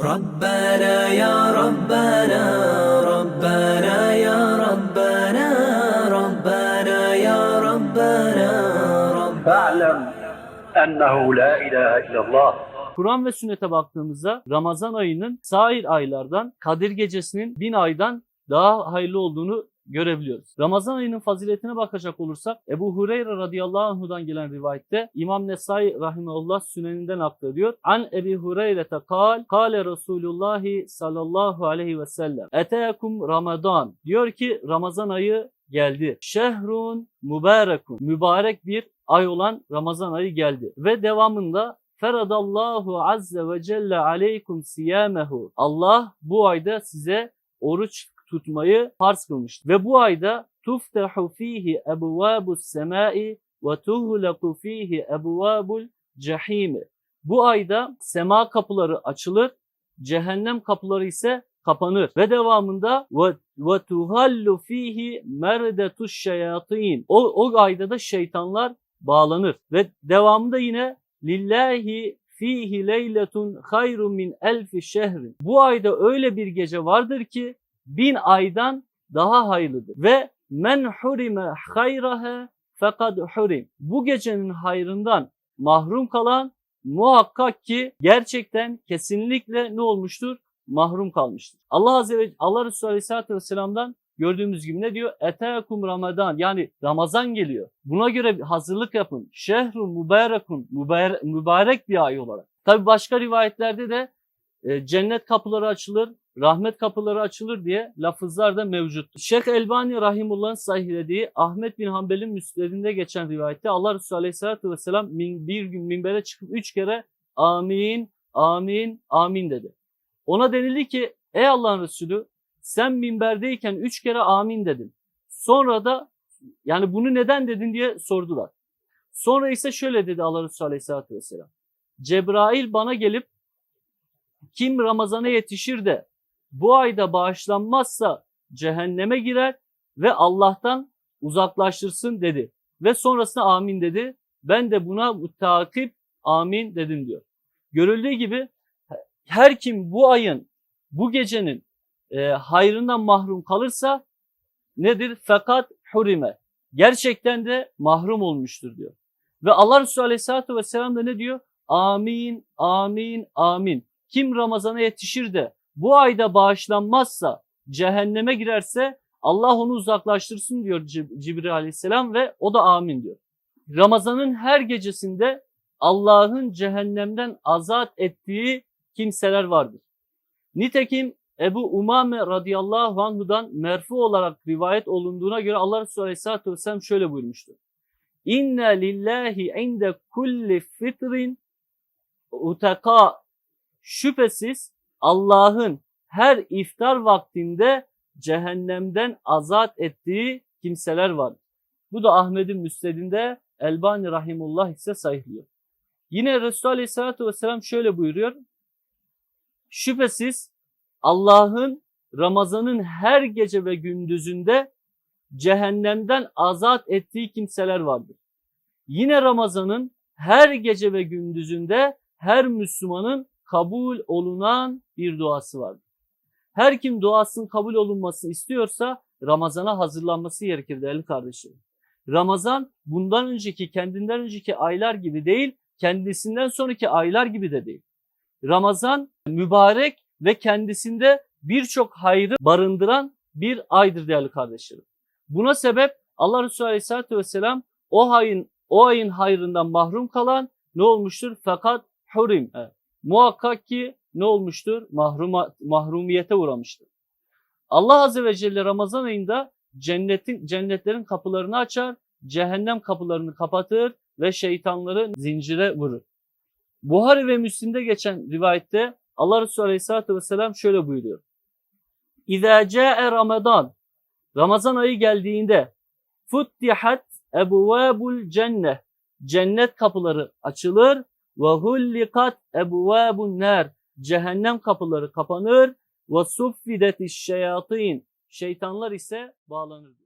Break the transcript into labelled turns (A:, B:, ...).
A: ربنا يا ربنا ربنا يا ربنا ربنا يا ربنا ربنا
B: فاعلم أنه لا إله إلا الله
C: Kur'an ve sünnete baktığımızda Ramazan ayının sair aylardan Kadir gecesinin bin aydan daha hayırlı olduğunu görebiliyoruz. Ramazan ayının faziletine bakacak olursak Ebu Hureyre radıyallahu anhudan gelen rivayette İmam Nesai rahimahullah süneninden aktarıyor. An Ebi Hureyre'te kal, kale Resulullahi sallallahu aleyhi ve sellem. Etekum Ramazan. Diyor ki Ramazan ayı geldi. Şehrun mübarekun. Mübarek bir ay olan Ramazan ayı geldi. Ve devamında Feradallahu azze ve celle aleykum siyamehu. Allah bu ayda size oruç tutmayı farz kılmıştır. Ve bu ayda tuftahu fihi ebvabus semai ve tuhlaku fihi ebvabul cehimi. Bu ayda sema kapıları açılır, cehennem kapıları ise kapanır. Ve devamında ve tuhallu fihi merdetuş şeyatin. O, o ayda da şeytanlar bağlanır. Ve devamında yine lillahi fihi leyletun hayrun min elfi şehrin. Bu ayda öyle bir gece vardır ki bin aydan daha hayırlıdır. Ve men hurime hayrahe fekad hurim. Bu gecenin hayrından mahrum kalan muhakkak ki gerçekten kesinlikle ne olmuştur? Mahrum kalmıştır. Allah Azze ve Allah Resulü Aleyhisselatü Vesselam'dan gördüğümüz gibi ne diyor? Etekum Ramazan yani Ramazan geliyor. Buna göre hazırlık yapın. Şehrun mübarekun mübarek, mübarek bir ay olarak. Tabi başka rivayetlerde de e, cennet kapıları açılır, rahmet kapıları açılır diye lafızlar da mevcut. Şeyh Elbani Rahimullah'ın sahihlediği Ahmet bin Hanbel'in müsnedinde geçen rivayette Allah Resulü Aleyhisselatü Vesselam bir gün minbere çıkıp üç kere amin, amin, amin dedi. Ona denildi ki ey Allah'ın Resulü sen minberdeyken üç kere amin dedin. Sonra da yani bunu neden dedin diye sordular. Sonra ise şöyle dedi Allah Resulü Aleyhisselatü Vesselam. Cebrail bana gelip kim Ramazan'a yetişir de bu ayda bağışlanmazsa cehenneme girer ve Allah'tan uzaklaştırsın dedi. Ve sonrasında amin dedi. Ben de buna takip amin dedim diyor. Görüldüğü gibi her kim bu ayın, bu gecenin e, hayrından mahrum kalırsa nedir? Fakat hurime. Gerçekten de mahrum olmuştur diyor. Ve Allah Resulü Aleyhisselatü Vesselam da ne diyor? Amin, amin, amin. Kim Ramazan'a yetişir de bu ayda bağışlanmazsa, cehenneme girerse Allah onu uzaklaştırsın diyor Cib- Cibril Aleyhisselam ve o da amin diyor. Ramazan'ın her gecesinde Allah'ın cehennemden azat ettiği kimseler vardır. Nitekim Ebu Umame radıyallahu anhudan merfu olarak rivayet olunduğuna göre Allah Resulü Aleyhisselatü Vesselam şöyle buyurmuştur. İnne lillahi inde kulli fitrin utaka şüphesiz Allah'ın her iftar vaktinde cehennemden azat ettiği kimseler var. Bu da Ahmet'in müstedinde Elbani Rahimullah ise sayılıyor. Yine Resulü Aleyhisselatü Vesselam şöyle buyuruyor. Şüphesiz Allah'ın Ramazan'ın her gece ve gündüzünde cehennemden azat ettiği kimseler vardır. Yine Ramazan'ın her gece ve gündüzünde her Müslümanın kabul olunan bir duası vardır. Her kim duasının kabul olunmasını istiyorsa Ramazan'a hazırlanması gerekir değerli kardeşlerim. Ramazan bundan önceki, kendinden önceki aylar gibi değil, kendisinden sonraki aylar gibi de değil. Ramazan mübarek ve kendisinde birçok hayrı barındıran bir aydır değerli kardeşlerim. Buna sebep Allah Resulü Aleyhisselatü Vesselam o ayın o ayın hayrından mahrum kalan ne olmuştur? Fakat hurim. Evet. Muhakkak ki ne olmuştur? Mahruma, mahrumiyete uğramıştır. Allah Azze ve Celle Ramazan ayında cennetin cennetlerin kapılarını açar, cehennem kapılarını kapatır ve şeytanları zincire vurur. Buhari ve Müslim'de geçen rivayette Allah Resulü Aleyhisselatü Vesselam şöyle buyuruyor. İzâ câe Ramazan Ramazan ayı geldiğinde futtihat ebvâbul cenneh cennet kapıları açılır ve hullikat ebvâbun nar cehennem kapıları kapanır ve suffidetiş şeyatin şeytanlar ise bağlanır.